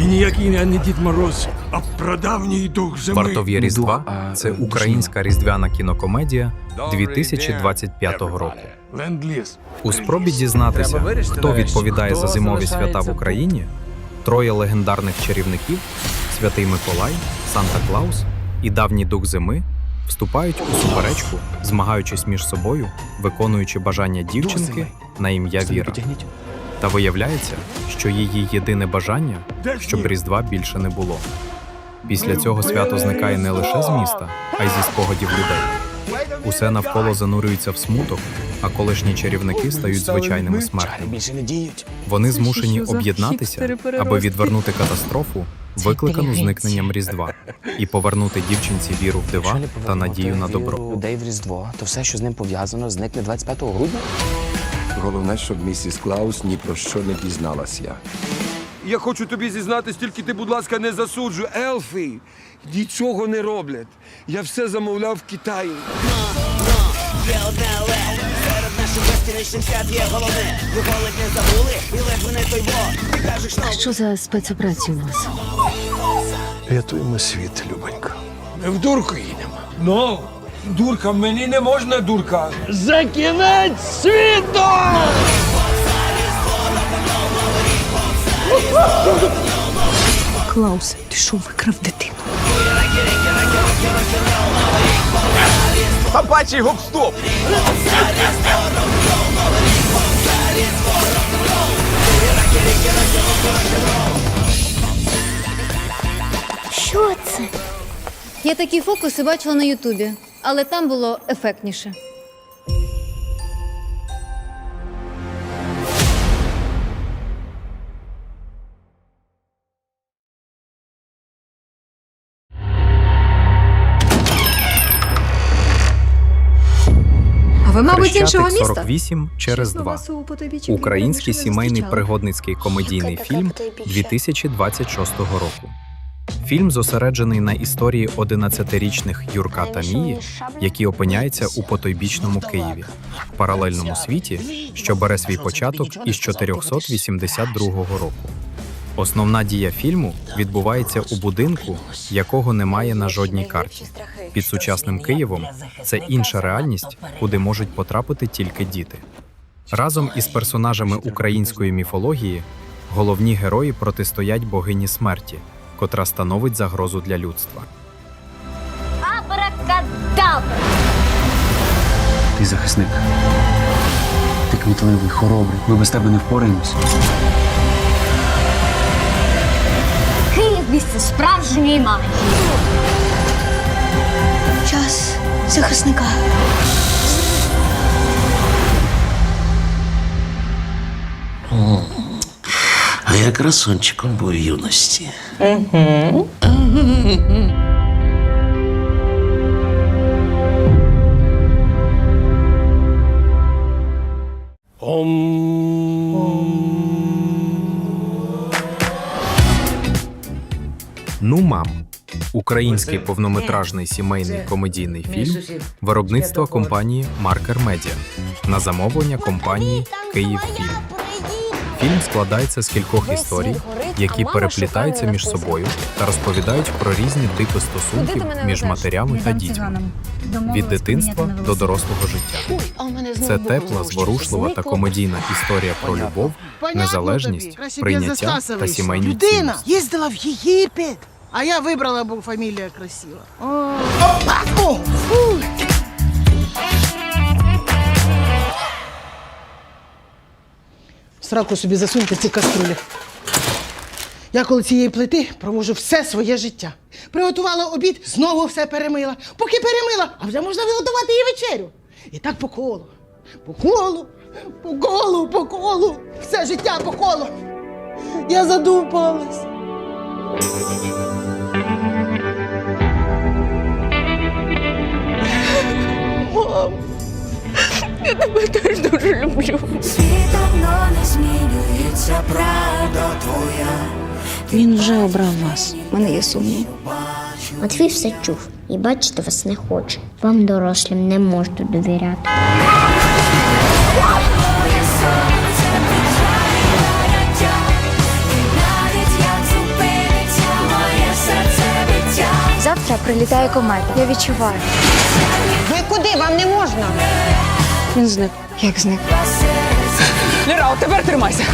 І ніякий не Дід Мороз, а прадавній дух зими. Вартові Різдва це е, українська різдвяна кінокомедія 2025 року. Ленд-ліз. У спробі дізнатися, хто відповідає за зимові свята в Україні, троє легендарних чарівників Святий Миколай, Санта Клаус і давній дух зими вступають у суперечку, змагаючись між собою, виконуючи бажання дівчинки на ім'я Віра. Та виявляється, що її єдине бажання, щоб Різдва більше не було. Після цього свято зникає не лише з міста, а й зі спогадів людей. Усе навколо занурюється в смуток, а колишні чарівники стають звичайними смертними. Вони змушені об'єднатися, аби відвернути катастрофу, викликану зникненням Різдва, і повернути дівчинці віру в дива та надію на добро. людей в Різдво, то все, що з ним пов'язано, зникне 25 грудня. Головне, щоб місіс Клаус ні про що не дізналася. Я хочу тобі зізнатись, тільки ти, будь ласка, не засуджуй. Елфи нічого не роблять. Я все замовляв в Китаї. Є одне але серед наших свят є головне. Ви не забули, і ледве не той. Ти кажеш нам. Що за спецоперація у вас? Рятуємо світ, Любонько. Ми в дурку їдемо. Ну, дурка, мені не можна дурка. За кінець світу! Клаус, ти що викрав дитину? Собачий гоп-стоп! Що це? Я такі фокуси бачила на Ютубі, але там було ефектніше. А ви, мабуть, іншого міста? 48 через 2. Український сімейний пригодницький комедійний фільм потойбіччя? 2026 року. Фільм зосереджений на історії 11-річних Юрка та Мії, які опиняються у потойбічному Києві, паралельному світі, що бере свій початок із 482 року. Основна дія фільму відбувається у будинку, якого немає на жодній карті. Під сучасним Києвом це інша реальність, куди можуть потрапити тільки діти. Разом із персонажами української міфології головні герої протистоять богині смерті, котра становить загрозу для людства. Абракадабра! Ти захисник. Ти кмітливий, хоробрий. Ми без тебе не впораємось. Київ місце справжньої магії. Час захисника. А я красунчиком був в юності. Ну, мам. Український повнометражний сімейний комедійний фільм виробництва компанії Маркер Медіа на замовлення компанії Київфільм. Фільм складається з кількох історій, які переплітаються між собою та розповідають про різні типи стосунків між матерями та дітьми. від дитинства до дорослого життя. Це тепла, зворушлива та комедійна історія про любов, незалежність, прийняття та сімейні Людина цінності. їздила в Єгипет, а я вибрала, бо фамілія красива. Сраку собі засуньте ці каструлі. Я коло цієї плити проможу все своє життя. Приготувала обід, знову все перемила. Поки перемила, а вже можна виготувати і вечерю. І так по колу. По колу, по колу, по колу. Все життя по колу. Я задумалась. Мам, я тебе теж дуже люблю. Світ давно не змінюється, правда твоя. Він вже обрав вас. У мене є сумнів. Матвій все чув і бачити вас не хоче. Вам, дорослим, не можна довіряти. Завтра прилітає комета. Я відчуваю. Ви куди вам не можна? Він зник. Як зник? Ліра, от тепер тримайся.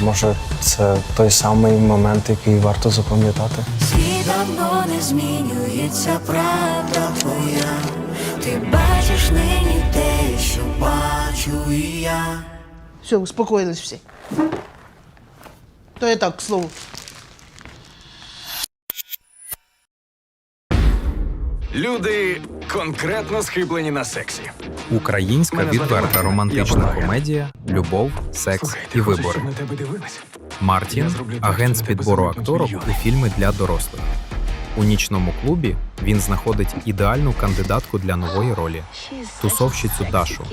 Може, це той самий момент, який варто запам'ятати? Світ давно не змінюється, правда твоя. Ти бачиш нині те, що бачу і я. Все, успокоїлись всі. То я так, к слову. Люди конкретно схиблені на сексі. Українська Мене звати відверта романтична комедія, любов, секс і вибори. на тебе дивилися. Мартін зроблю так, агент з підбору акторок мільйони. у фільми для дорослих. У нічному клубі він знаходить ідеальну кандидатку для нової ролі тусовщицю Дашу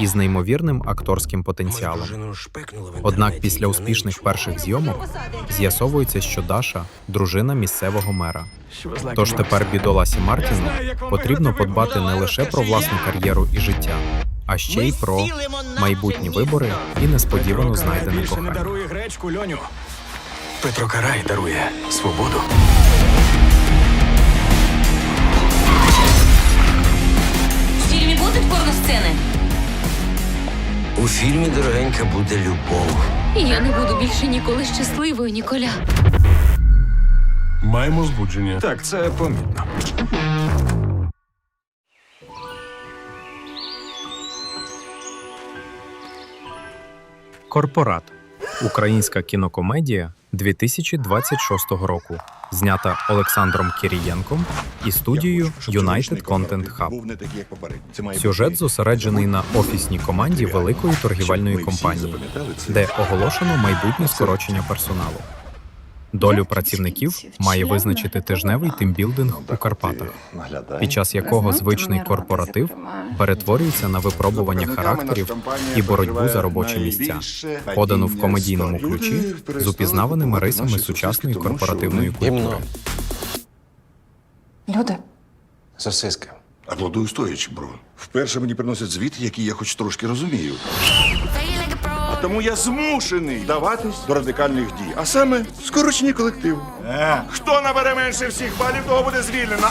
із неймовірним акторським потенціалом. Однак після успішних перших зйомок з'ясовується, що Даша дружина місцевого мера. Тож тепер бідоласі Мартіну потрібно подбати не лише про власну кар'єру і життя, а ще й про майбутні вибори і несподівано знайдене кохання. дарує гречку льоню. Петро Карай дарує свободу. Будуть порносцени? У фільмі дорогенька буде любов. Я не буду більше ніколи щасливою, Ніколя. Маємо збудження. Так, це помітно. Корпорат українська кінокомедія 2026 року, знята Олександром Кірієнком і студією United Content Hub. Сюжет зосереджений на офісній команді великої торгівельної компанії, де оголошено майбутнє скорочення персоналу. Долю працівників має визначити тижневий тимбілдинг у Карпатах, під час якого звичний корпоратив перетворюється на випробування характерів і боротьбу за робочі місця, подану в комедійному ключі з упізнаваними рисами сучасної корпоративної культури. Люди. Сосиски. Аплодую стоячи, бро. Вперше мені приносять звіт, який я хоч трошки розумію. Тому я змушений вдаватись до радикальних дій, а саме скорочені колективу. Е, хто набере менше всіх балів, того буде звільнено.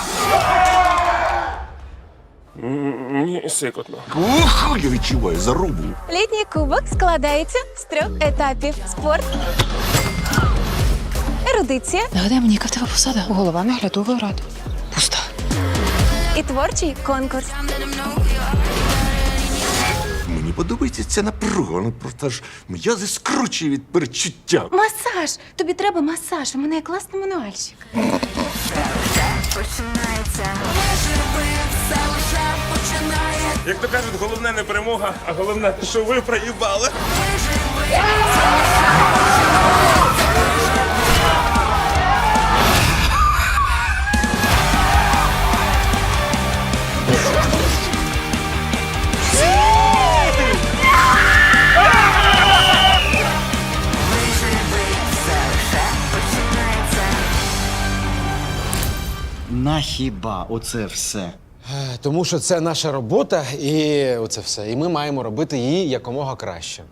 Мені сикотно. Ух, я відчуваю зарубу. Літній кубок складається з трьох етапів: спорт, ерудиція Нагадай мені, яка в тебе посада? Голова наглядової ради. Пуста. і творчий конкурс. Подобається ця напруга, вона просто ж м'язи скручує від перечуття. Масаж! Тобі треба масаж. У мене є класний мануальщик. Як то кажуть, головне не перемога, а головне, що ви проїбали. Хіба оце все? Тому що це наша робота, і оце все. І ми маємо робити її якомога краще.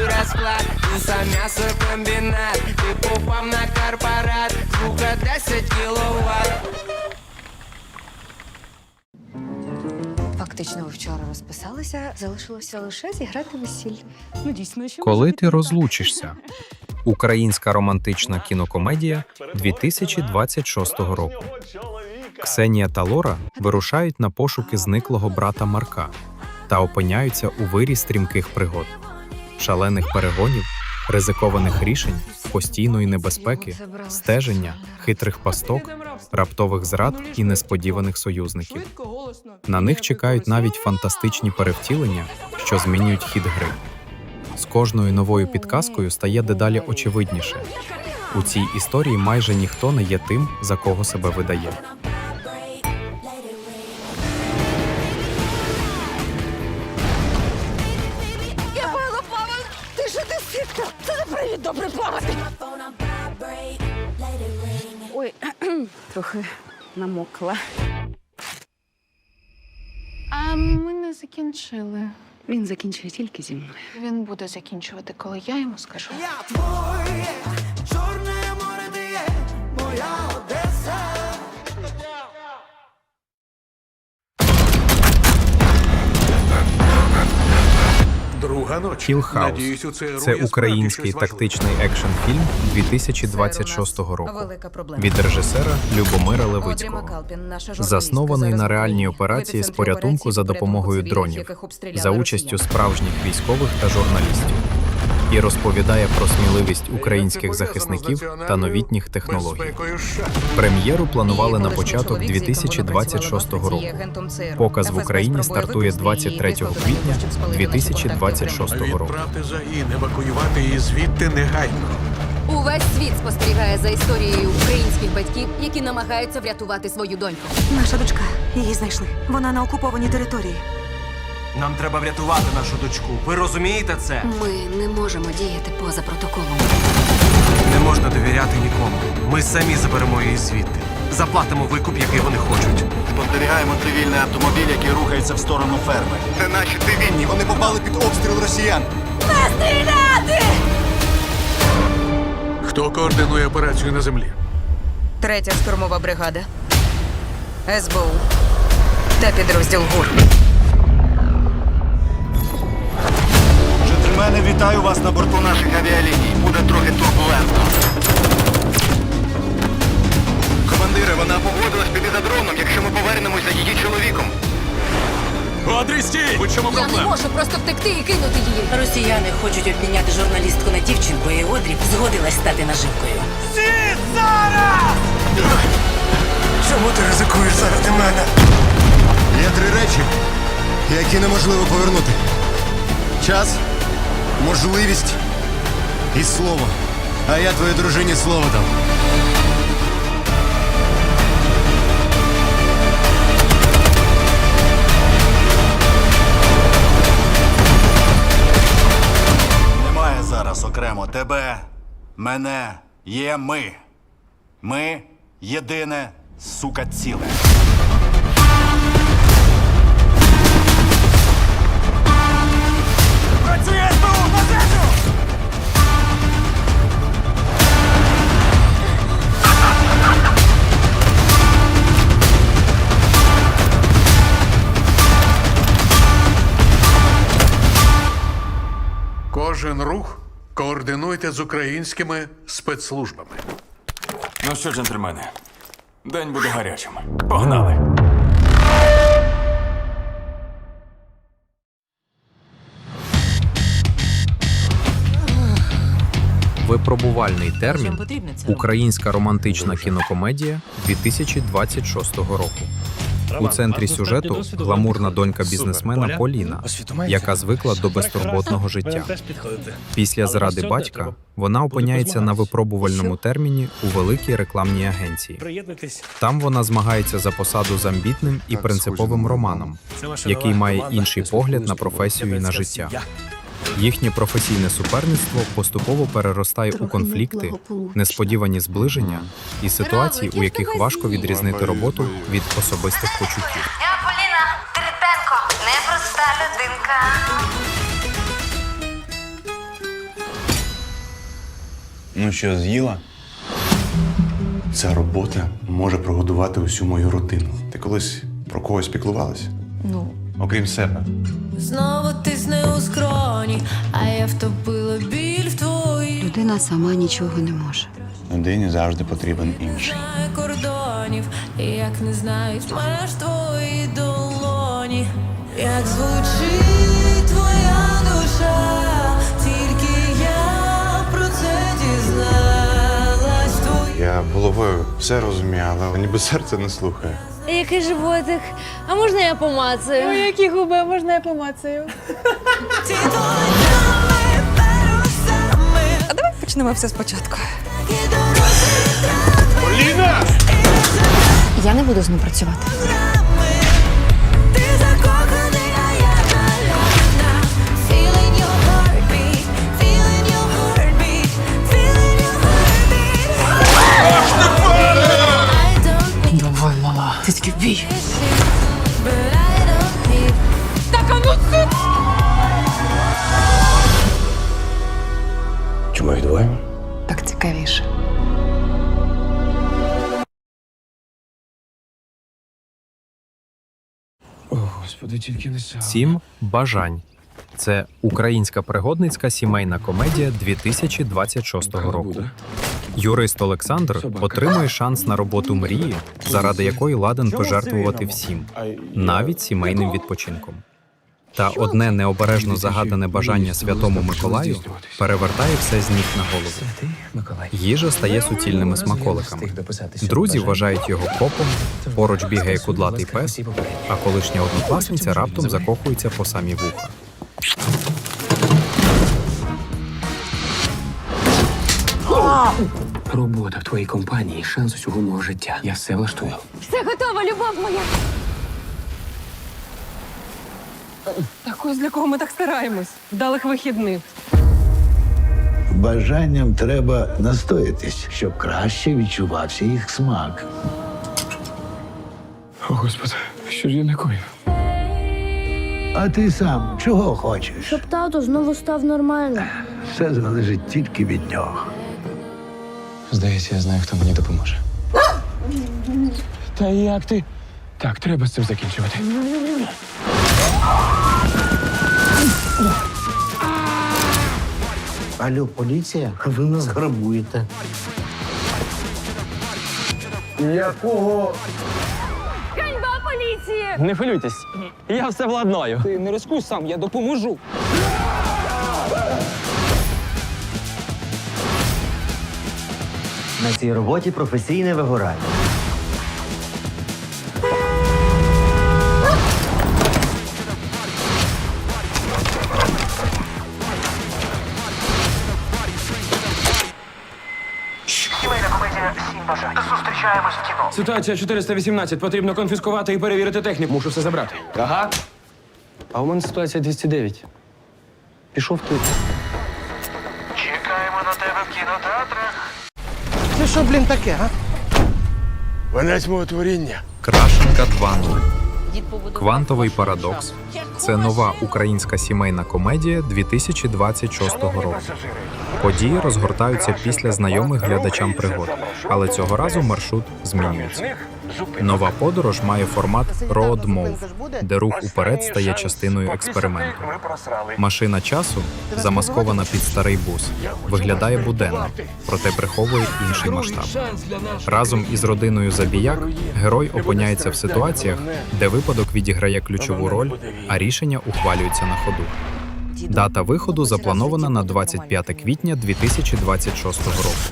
Розклад, за м'ясокомбінат, ти попав на корпорат, звука 10 кіловат. Фактично, ви вчора розписалися, залишилося лише зіграти весілля. Ну, дійсно, що Коли ти розлучишся? Українська романтична кінокомедія 2026 року. Ксенія та Лора вирушають на пошуки зниклого брата Марка та опиняються у вирі стрімких пригод, шалених перегонів, ризикованих рішень, постійної небезпеки, стеження, хитрих пасток, раптових зрад і несподіваних союзників. На них чекають навіть фантастичні перевтілення, що змінюють хід гри. З кожною новою підказкою стає дедалі очевидніше. У цій історії майже ніхто не є тим, за кого себе видає. Я плаваю! Ти ж ти ситка! Це не привід добре плавати! Ой, трохи намокла. А ми не закінчили. Він закінчує тільки зі мною. Він буде закінчувати, коли я йому скажу. Я ноч. Надіюсь, це український тактичний екшн фільм 2026 року. Від режисера Любомира Левицького. Заснований на реальній операції з порятунку за допомогою дронів за участю справжніх військових та журналістів і розповідає про сміливість українських захисників та новітніх технологій. Прем'єру планували на початок чоловік, з яким вона 2026 року. Показ в Україні стартує використати її 23 квітня нього, щоб спалити наші 2026 року. Евакуювати її звідти негайно. Увесь світ спостерігає за історією українських батьків, які намагаються врятувати свою доньку. Наша дочка. Її знайшли. Вона на окупованій території. Нам треба врятувати нашу дочку. Ви розумієте це? Ми не можемо діяти поза протоколом. Не можна довіряти нікому. Ми самі заберемо її звідти. Заплатимо викуп, який вони хочуть. Спостерігаємо цивільний автомобіль, який рухається в сторону ферми. Це наші цивільні. Вони попали під обстріл росіян. Хто координує операцію на землі? Третя штурмова бригада. СБУ. Та підрозділ ГУР. Вітаю вас на борту наших авіаліній. Буде трохи турбулентно. Командире, вона погодилась піти за дроном, якщо ми повернемось за її чоловіком. Одрі, стій! У чому Я не проблема? можу просто втекти і кинути її. Росіяни хочуть обміняти журналістку на дівчинку, і Одрі згодилась стати наживкою. Чому ти ризикуєш заради мене? Є три речі, які неможливо повернути: час, можливість і слово. А я твоїй дружині слово дав. Немає зараз окремо тебе, мене, є ми. Ми єдине, сука, ціле. Кожен рух координуйте з українськими спецслужбами. Ну що, джентльмени, день буде гарячим. Погнали! Випробувальний термін Українська романтична кінокомедія 2026 року. У центрі сюжету гламурна донька бізнесмена Поліна, яка звикла до безтурботного життя. Після зради батька вона опиняється на випробувальному терміні у великій рекламній агенції. Там вона змагається за посаду з амбітним і принциповим романом, який має інший погляд на професію і на життя. Їхнє професійне суперництво поступово переростає у конфлікти, несподівані зближення і ситуації, у яких важко відрізнити роботу від особистих почуттів. Я Поліна Трипенко, непроста людинка. Ну що, з'їла? Ця робота може прогодувати усю мою родину. Ти колись про когось піклувалась? Ну. Окрім себе. Знову тисне у скроні, а я втопила біль в твої. Людина сама нічого не може. Людині завжди потрібен інший. Кордонів, як не знають меж твої долоні, як звучить твоя душа, тільки я про це дізналась твоя. Я головою все розумію, але ніби серце не слухає. Який животик? А можна я помацаю? Ой, які губи, а можна я помацаю? А давай почнемо все спочатку. Поліна! Я не буду з ним працювати. Тільки бій. Так, а ну це! Чому їх двоє? Так цікавіше. О, господи, тільки не сам. Сім бажань. Це українська пригодницька сімейна комедія 2026 року. Юрист Олександр отримує шанс на роботу мрії, заради якої ладен пожертвувати всім, навіть сімейним відпочинком. Та одне необережно загадане бажання святому Миколаю перевертає все з ніг на голову. Їжа стає суцільними смаколиками. Друзі вважають його копом, поруч бігає кудлатий пес, а колишня однокласниця раптом закохується по самі вуха. Робота в твоїй компанії шанс усього мого життя. Я все влаштую. Все готово, любов моя. Так ось для кого ми так стараємось. Вдалих вихідних. Бажанням треба настоятись, щоб краще відчувався їх смак. О, господи, що ж я не коїв? А ти сам чого хочеш? Щоб тато знову став нормальним. Все залежить тільки від нього. Здається, я знаю, хто мені допоможе. Та як ти? Так, треба з цим закінчувати. Алло, поліція? Ви нас грабуєте. Якого? Ганьба поліції! Не хвилюйтесь, я все владнаю. Ти не рискуй сам, я допоможу. На цій роботі професійне вигорання. Ситуація 418. Потрібно конфіскувати і перевірити техніку. Мушу все забрати. Ага. А у мене ситуація 209. Пішов тут. Це що, блін, таке, а? Венець мого творіння. Крашенка 2.0. Квантовий парадокс. Це нова українська сімейна комедія 2026 року. Події розгортаються після знайомих глядачам пригод, але цього разу маршрут змінюється. Нова подорож має формат road move, де рух уперед стає частиною експерименту. Машина часу, замаскована під старий бус, виглядає буденно, проте приховує інший масштаб. Разом із родиною Забіяк герой опиняється в ситуаціях, де випадок відіграє ключову роль, а рішення ухвалюються на ходу. Дата виходу запланована на 25 квітня 2026 року.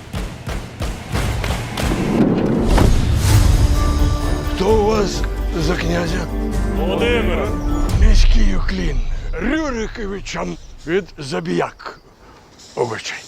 Вас за князя? Володимир. Низький уклін Рюриковичам від Забіяк. Обичай.